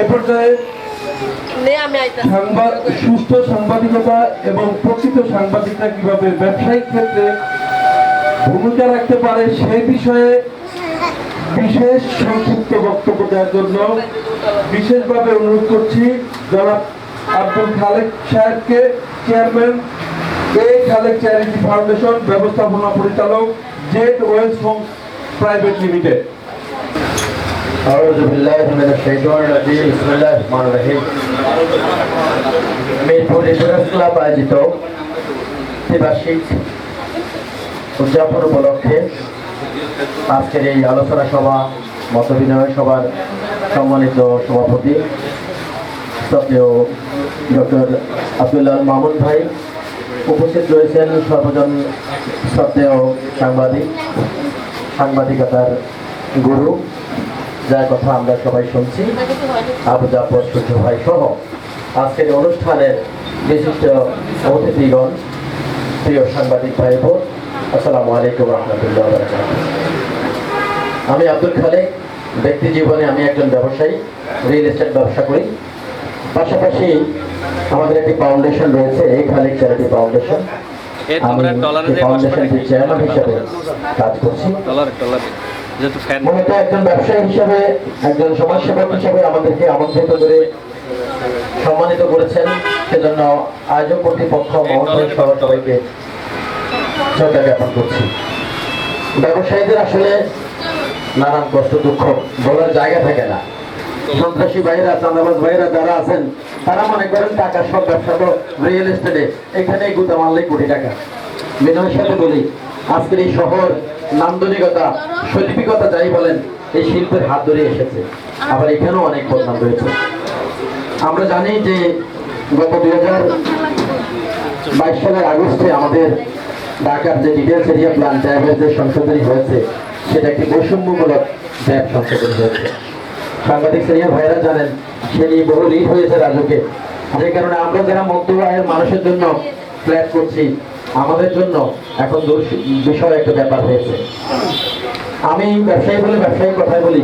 এ পর্যায়ে সাংবাদ সুস্থ সাংবাদিকতা এবং প্রকৃত সাংবাদিকরা কীভাবে ব্যবসায়িক ক্ষেত্রে ভূমিকা রাখতে পারে সেই বিষয়ে বিশেষ সংক্ষিপ্ত বক্তব্য দেওয়ার জন্য বিশেষভাবে অনুরোধ করছি জনাব আব্দুল খালেক সাহেবকে chairman A Khalek charity foundation ব্যবস্থাপনা পরিচালক Z Wells home private limited. أعوذ بالله من الشيطان الرجيم بسم الله الرحمن الرحيم Mirpur reference club আয়োজিত ত্রিবার্ষিক উদযাপন উপলক্ষে আজকের এই আলোচনা সভা মত বিনিময় সভার সম্মানিত সভাপতি শ্রদ্ধেয় ডক্টর আব্দুল্লাহ মামুন ভাই উপস্থিত রয়েছেন সর্বজন শ্রদ্ধেয় সাংবাদিক সাংবাদিকতার গুরু যার কথা আমরা সবাই শুনছি। আবু জাফর সূর্য ভাই সহ আজকের অনুষ্ঠানের বিশিষ্ট অতিথিগণ প্রিয় সাংবাদিক ভাই বোন আসসালামু আলাইকুম রহমতুল্লাহ আমি আব্দুল খালেক ব্যক্তি জীবনে আমি একজন ব্যবসায়ী রিয়েল এস্টেট ব্যবসা করি। পাশাপাশি আমাদের একটি ফাউন্ডেশন রয়েছে এই খালেক চ্যারিটি ফাউন্ডেশন আমি ফাউন্ডেশনটির চেয়ারম্যান হিসেবে কাজ করছি। ডলারে ডলারে যেহেতু ফ্যান মূলত একজন ব্যবসায়ী হিসেবে একজন সমাজসেবক হিসেবে আমাদেরকে আমন্ত্রিত করে সম্মানিত করেছেন। সেজন্য আয়োজক কর্তৃপক্ষ সহ সবাইকে শ্রদ্ধা জ্ঞাপন করছি। ব্যবসায়ীদের আসলে নানান কষ্ট দুঃখ বলার জায়গা থাকে না। সন্ত্রাসী ভাইরা চাঁদাবাজ ভাইরা যারা আছেন তারা মনে করেন টাকা সব ব্যবসা তো রিয়েল এস্টেটে এখানে গুদা মারলেই কোটি টাকা। বিনয়ের সাথে বলি আজকের এই শহর নান্দনিকতা, শৈল্পিকতা যাই বলেন, এই শিল্পের হাত ধরে এসেছে। আবার এখানেও অনেক বদনাম রয়েছে। আমরা জানি যে গত দুই হাজার বাইশ সালের আগস্টে আমাদের ঢাকার যে ডিটেলস এরিয়া প্ল্যান ট্যাবের যে সংশোধনী হয়েছে, সেটা একটি বৈষম্যমূলক ট্যাব সংশোধনী হয়েছে। সাংবাদিক সিনিয়র ভাইরা জানেন, সে নিয়ে বহু লিড হয়েছে রাজুকে। যে কারণে আমরা যারা মধ্য আয়ের মানুষের জন্য ফ্ল্যাট করছি আমাদের জন্য এখন বিষয় একটা ব্যাপার হয়েছে। আমি ব্যবসায়ী বলে ব্যবসায়ী কথাই বলি।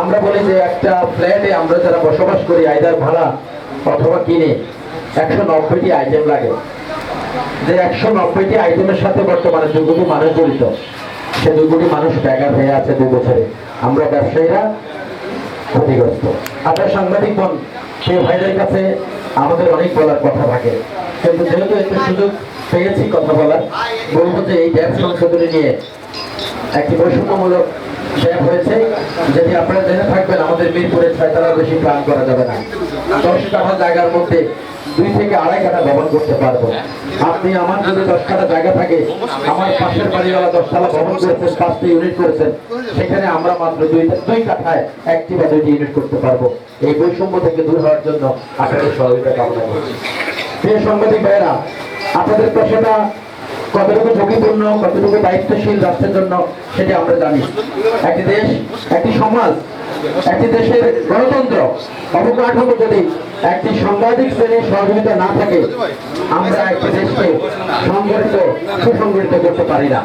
আমরা বলি যে একটা ফ্ল্যাটে আমরা যারা বসবাস করি আইদার ভাড়া অথবা কিনে, একশো নব্বইটি আইটেম লাগে। যে একশো নব্বইটি আইটেমের সাথে বর্তমানে দু কোটি মানুষ জড়িত। সে দু কোটি মানুষ বেকার হয়ে আছে দু বছরে। আমরা ব্যবসায়ীরা ক্ষতিগ্রস্ত। আপনার সাংবাদিক বোন সেই ভাইদের কাছে আমাদের অনেক বলার কথা থাকে। কিন্তু যেহেতু একটু সুযোগ পেয়েছি কথা বলার। বলব যে এই ট্যাক্স সংশোধনী নিয়ে একটি বৈষম্যমূলক ট্যাপ হয়েছে। যদি আপনারা জেনে থাকবেন, আমাদের মিরপুরে ছয়তলার বেশি প্ল্যান করা যাবে না। দশ কাঠা জায়গার মধ্যে দুই থেকে আড়াই কাঠা ভবন করতে পারব। আপনি আমার যদি দশ কাঠা জায়গা থাকে, আমার পাশের বাড়িওয়ালা দশতলা ভবন করেছেন, পাঁচটি ইউনিট করেছেন, সেখানে আমরা মাত্র দুই দুই কাঠায় একটি বা দুইটি ইউনিট করতে পারব। এই বৈষম্য থেকে দূর হওয়ার জন্য আপনাদের সহযোগিতা কামনা করছি। প্রিয় সাংবাদিক ভাইয়েরা আপনাদের পেশাটা কতটুকু ঝুঁকিপূর্ণ, কতটুকু দায়িত্বশীল রাষ্ট্রের জন্য সেটি আমরা জানি। একটি দেশ, একটি সমাজ, একটি দেশের গণতন্ত্র অবকাঠামো যদি একটি সাংবাদিক শ্রেণির সহযোগিতা না থাকে, আমরা একটি দেশকে সংগঠিত, সুসংগঠিত করতে পারি না।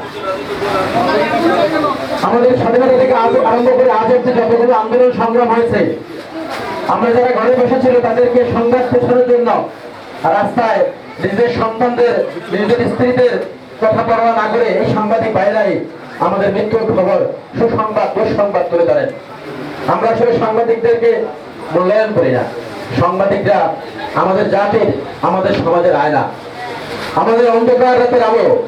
আমাদের স্বাধীনতা থেকে আজ আরম্ভ করে আজ অব্দি যতগুলো আন্দোলন সংগ্রাম হয়েছে, আমরা যারা ঘরে বসেছিল তাদেরকে সংবাদ পেছানোর জন্য রাস্তায় নিজেদের সন্তানদের নিজেদের স্ত্রীদের কথা পরোয়া না করে এই সাংবাদিক বাইরাই আমাদের মৃত্যুর খবর, সুসংবাদ, দুঃসংবাদ তুলে ধরেন। আমরা আসলে সাংবাদিকদেরকে মূল্যায়ন করি না। সাংবাদিকরা আমাদের জাতির, আমাদের সমাজের আয়না। আমাদের অন্ধকার রাতের আলো।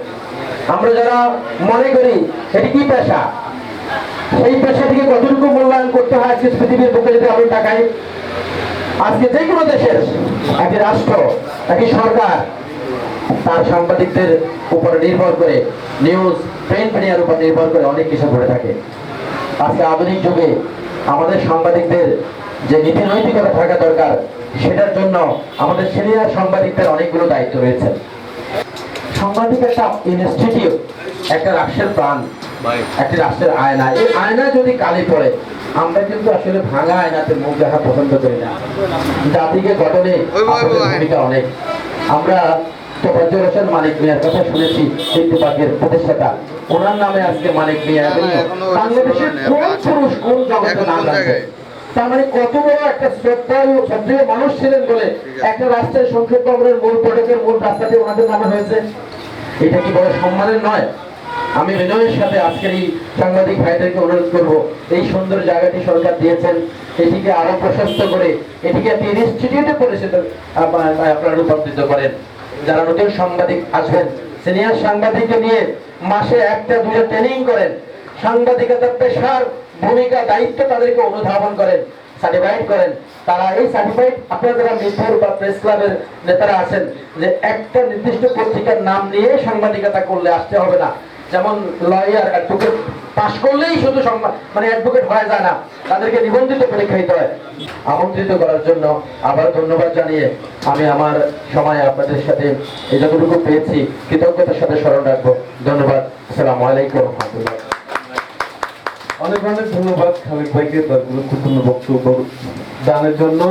আমরা যারা মনে করি এটি কি পেশা? সেই পেশাটিকে কতটুকু মূল্যায়ন করতে হয় আজকে পৃথিবীর বুকে যদি আমি তাকাই আজকে যে কোনো দেশের একটি রাষ্ট্র একটি সরকার তার সাংবাদিকদের উপরে নির্ভর করে নিউজ প্রিন্ট মিডিয়ার উপর নির্ভর করে অনেক কিছু করে থাকে। আজকে আধুনিক যুগে আমাদের সাংবাদিকদের যে নীতি নৈতিকতা থাকা দরকার সেটার জন্য আমাদের সিনিয়র সাংবাদিকদের অনেকগুলো দায়িত্ব রয়েছে। সাংবাদিক একটা ইনস্টিটিউট একটা রাষ্ট্রের প্রাণ একটি রাষ্ট্রের আয়না। এই আয়না যদি কালি পড়ে আমরা কিন্তু আসলে ভাঙা আয়নাতে মুখ দেখা পছন্দ করি না। জাতিকে গঠনে ভূমিকা অনেক। আমরা তোফাজ্জল হোসেন মানিক মিয়ার কথা শুনেছি প্রতিষ্ঠাতা। ওনার নামে আজকে মানিক মিয়া বাংলাদেশের কোন পুরুষ কোন জগতে নাম তার মানে কত বড় একটা শ্রদ্ধায় শ্রদ্ধেয় মানুষ ছিলেন বলে একটা রাষ্ট্রের সংক্ষেপ ভবনের মূল ফটকের মূল রাস্তাটি ওনাদের নামে হয়েছে। এটা কি বড় সম্মানের নয়? আমি বিনয়ের সাথে আজকের এই সাংবাদিক ভাইদেরকে অনুরোধ করব, এই সুন্দর জায়গাটি সরকার দিয়েছেন, এটিকে আরও প্রশস্ত করে, এটিকে একটি ইনস্টিটিউটে পরিচিত আপ- আপনারা রূপান্তরিত করেন। যারা নতুন সাংবাদিক আসবেন সিনিয়র সাংবাদিককে নিয়ে মাসে একটা, দুটো ট্রেনিং করেন। সাংবাদিকতার পেশার ভূমিকা, দায়িত্ব তাদেরকে অনুধাবন করেন সার্টিফাইড করেন। তারা এই সার্টিফাইড আপনারা যারা মিরপুর বা প্রেস ক্লাবের নেতারা আছেন, যে একটা নির্দিষ্ট পত্রিকার নাম নিয়ে সাংবাদিকতা করলে আসতে হবে না। যেমন লয়ার অ্যাডভোকেট পাশ করলেই শুধু সংবাদ মানে অ্যাডভোকেট হয়ে যায় না, তাদেরকে নিবন্ধিত পরীক্ষা দিতে হয়। আমন্ত্রিত করার জন্য আবার ধন্যবাদ জানিয়ে আমি আমার সময় আপনাদের সাথে যতটুকু পেয়েছি। কৃতজ্ঞতার সাথে স্মরণ রাখব। ধন্যবাদ। আসসালামু আলাইকুম অনেক অনেক ধন্যবাদ খালেদ ভাইকে তার গুরুত্বপূর্ণ বক্তব্য দানের জন্য।